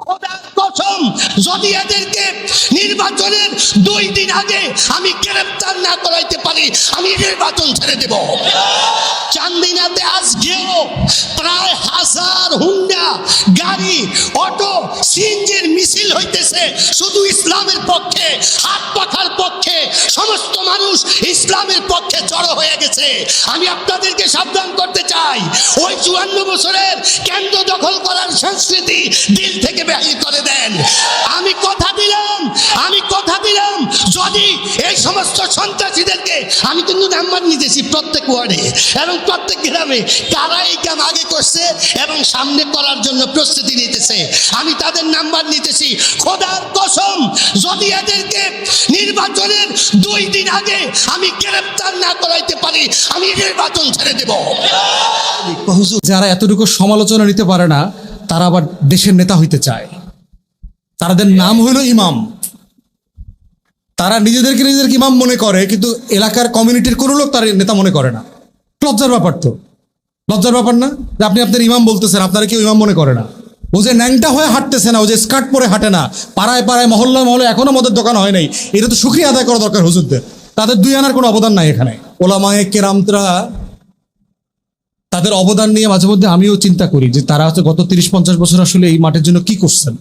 কসম, যদি এদেরকে নির্বাচনের দুই দিন আগে আমি গ্রেপ্তার না করাইতে পারি, আমি নির্বাচন ছেড়ে দেব। চান্দিনাতে আজকেও প্রায় হাজার হুন্ডা, গাড়ি, অটো, সিএনজির মিছিল হইতেছে। শুধু ইসলামের পক্ষে, হাত পাখার পক্ষে, সমস্ত মানুষ ইসলামের পক্ষে জড়ো হয়ে গেছে। আমি আপনাদেরকে সাবধান করতে চাই। ওই চুয়ান্ন বছরের কেন্দ্র দখল করার সংস্কৃতি দিল থেকে বাহির করে দেন। আমি কথা দিলাম, আমি কথা দিলাম যদি এই সমস্ত সন্ত্রাসীদেরকে আমি কিন্তু নাম্বার নিতেছি প্রত্যেক ওয়ার্ডে এবং প্রত্যেক গ্রামে কারা এই কাম আগে করছে এবং সামনে করার জন্য প্রস্তুতি নিতেছে। আমি তাদের নাম্বার নিতেছি। খোদার কসম, যদি এদেরকে নির্বাচনের দুই দিন আগে আমি গ্রেপ্তার না করাইতে পারি, আমি নির্বাচন ছেড়ে দেব। যারা এতটুকু সমালোচনা নিতে পারে না, তারা আবার দেশের নেতা হইতে চায়। তাদের নাম হইল ইমাম। তারা নিজেদেরকে নিজেদেরকে ইমাম মনে করে, কিন্তু এলাকার কমিউনিটির কোনো লোক তার নেতা মনে করে না। লজ্জার ব্যাপার তো। লজ্জার ব্যাপার না? যে আপনি আপনার ইমাম বলতেছেন, আপনারা কেউ ইমাম মনে করে না। ও যে ন্যাংটা হয়ে হাঁটতেছে না, ও যে স্কার্ট পরে হাঁটে না, পাড়ায় পাড়ায় মহল্লা মহলে এখনও মদের দোকান হয় নাই, এটা তো সুক্রিয়া আদায় করা দরকার হুজুরদের। তাদের দুই আনার কোনো অবদান নাই এখানে। ওলামায়ে কেরামতরা তাদের অবদান নিয়ে মাঝে মধ্যে আমিও চিন্তা করি যে তারা হচ্ছে গত তিরিশ পঞ্চাশ বছর আসলে এই মাঠের জন্য কি করছেন।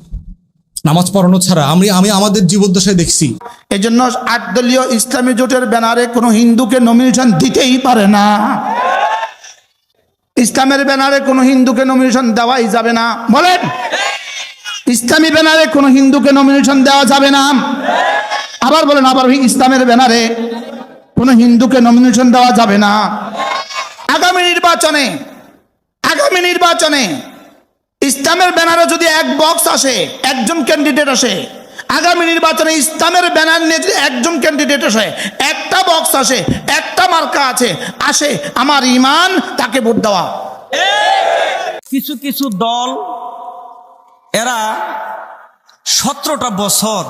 নামাজ পড়ানো ছাড়া আমি আমি আমাদের জীবদ্দশায় দেখছি। এই জন্য আট দলীয় ইসলামী জোটের ব্যানারে কোনো হিন্দুকে নমিনেশন দিতেই পারে না। ইসলামের ব্যানারে কোনো হিন্দুকে নমিনেশন দেওয়াই যাবে না। বলেন, ইসলামী ব্যানারে কোনো হিন্দুকে নমিনেশন দেওয়া যাবে না। আবার বলেন, আবার ইসলামের ব্যানারে কোনো হিন্দুকে নমিনেশন দেওয়া যাবে না। আগামী নির্বাচনে আগামী নির্বাচনে ইসলামের ব্যানারে যদি এক বক্স আসে, একজন ক্যান্ডিডেট আসে, আগামী নির্বাচনে ইসলামের ব্যানার নিয়ে যদি একজন ক্যান্ডিডেট আসে, একটা বক্স আসে, একটা মার্কা আছে, আসে আমার ইমান, তাকে ভোট দেওয়া। কিছু কিছু দল, এরা সতেরোটা বছর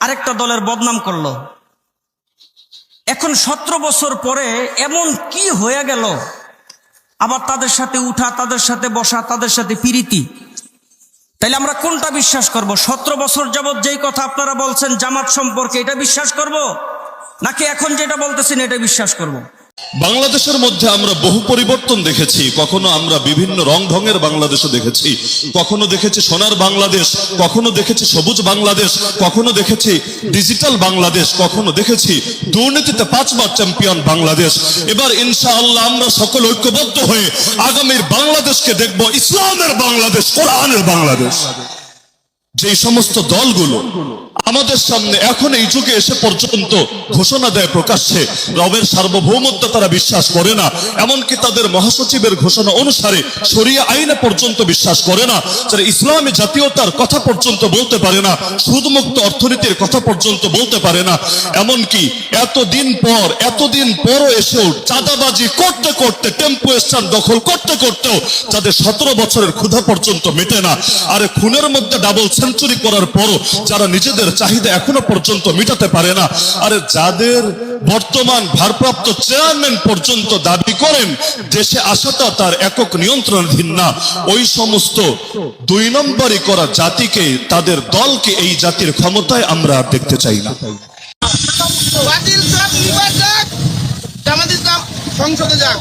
আরেকটা দলের বদনাম করল। এখন সতেরো বছর পরে এমন কি হয়ে গেল? আবার তাদের সাথে উঠা, তাদের সাথে বসা, তাদের সাথে পিরিতি। তাইলে আমরা কোনটা বিশ্বাস করব? সতেরো বছর যাবৎ যেই কথা আপনারা বলছেন, জামাত সম্পর্কে এটা বিশ্বাস করব? নাকি এখন যেটা বলতেছেন, এটা বিশ্বাস করব। বাংলাদেশের মধ্যে আমরা বহু পরিবর্তন দেখেছি। কখনো আমরা বিভিন্ন রং ঢঙের বাংলাদেশও দেখেছি। কখনো দেখেছি সোনার বাংলাদেশ, কখনো দেখেছি সবুজ বাংলাদেশ, কখনো দেখেছি ডিজিটাল বাংলাদেশ, কখনো দেখেছি দুর্নীতিতে পাঁচবার চ্যাম্পিয়ন বাংলাদেশ। এবার ইনশাআল্লাহ আমরা সকল ঐক্যবদ্ধ হয়ে আগামীর বাংলাদেশকে দেখব ইসলামের বাংলাদেশ, কোরআনের বাংলাদেশ। যে সমস্ত দলগুলো আমাদের সামনে এখন এই যুগে এসে পর্যন্ত ঘোষণা দেয় প্রকাশ্যে, রবের সার্বভৌমত্ব তারা বিশ্বাস করে না। এমনকি তাদের মহাসচিবের ঘোষণা অনুসারে শরিয়া আইনে পর্যন্ত বিশ্বাস করে না। যারা ইসলামী জাতীয়তার কথা পর্যন্ত বলতে পারে না, সুদমুক্ত অর্থনীতির কথা পর্যন্ত বলতে পারে না। এমনকি এতদিন পর, এতদিন পরও এসেও চাঁদাবাজি করতে করতে, টেম্পো স্ট্যান্ড দখল করতে করতেও যাদের সতেরো বছরের ক্ষুধা পর্যন্ত মেটে না। আরে, খুনের মধ্যে ডাবল সেঞ্চুরি করার পরও যারা নিজেদের চাহিদা এখনও পর্যন্ত মেটাতে পারে না। আরে যাদের বর্তমান ভারপ্রাপ্ত চেয়ারম্যান পর্যন্ত দাবি করেন, দেশে আসাটা তার একক নিয়ন্ত্রণাধীন না ওই সমস্ত দুই নম্বরই করা জাতিকে, তাদের দলকে এই জাতির ক্ষমতায় আমরা দেখতে চাই না। সংসদে যাক।